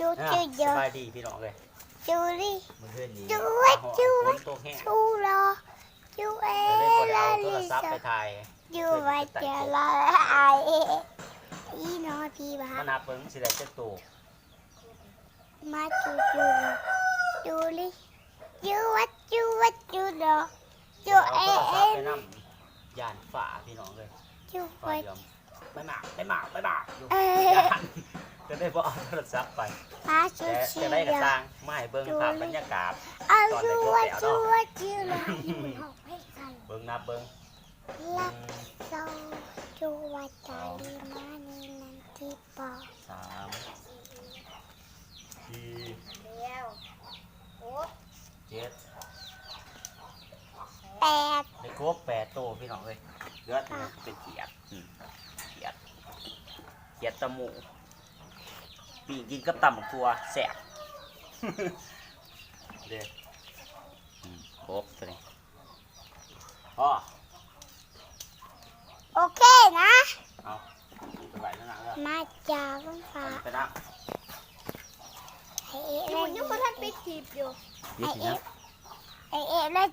จูอะจูสเยอะบายดีพี่น้องเลยจูดิมือเพื่อนนี้จูไว้จูไว้ฝนตกแห้งจูรอจูเอก็เลยบ่ได้ลาเอาโทลิรศัพท์ซาไปถ่ายจูไว้เจอลาไออีนอพี่บ้ามานับเบิ่งสิได้จักตัวมาจูจูจูดิจูวัดจูวัดจูรอจูเอาเอโทรศัพท์เอไปนำย่านฝ่าพี่น้องเลยจูฝ่าวัดเดียวไปหมากไปหมากไปหมากอยู่ เออย่านก็ ได้บ่เอาโทรศัพท์ไปมาจูแต่ชีจะได้กระยสร้างมาให้เบิ่งภาพบรรยากาศ เอาจูวัดจูวัดจูรอเบิ่งนับเบิ่งลักโซจูวัดจารีมานีนันทิปอสามสี่เดียวโอ้เจ็ดแปดได้ครบแปดตัวพี่น้องเลยเลือดมันเป็นเขียดอืมเขียดเขียดตะหมู ปีกกินกับตำบักทัวแสบ เด้ออืมครบตัวนี้พ่อโอเคนะ เอาไปไหวแล้วนะเออมาจากฟ้าไปนะไอเอ๋เลยยังบ่ทันปิดคลิปอยู่ยึดนะไอเอ๋เลย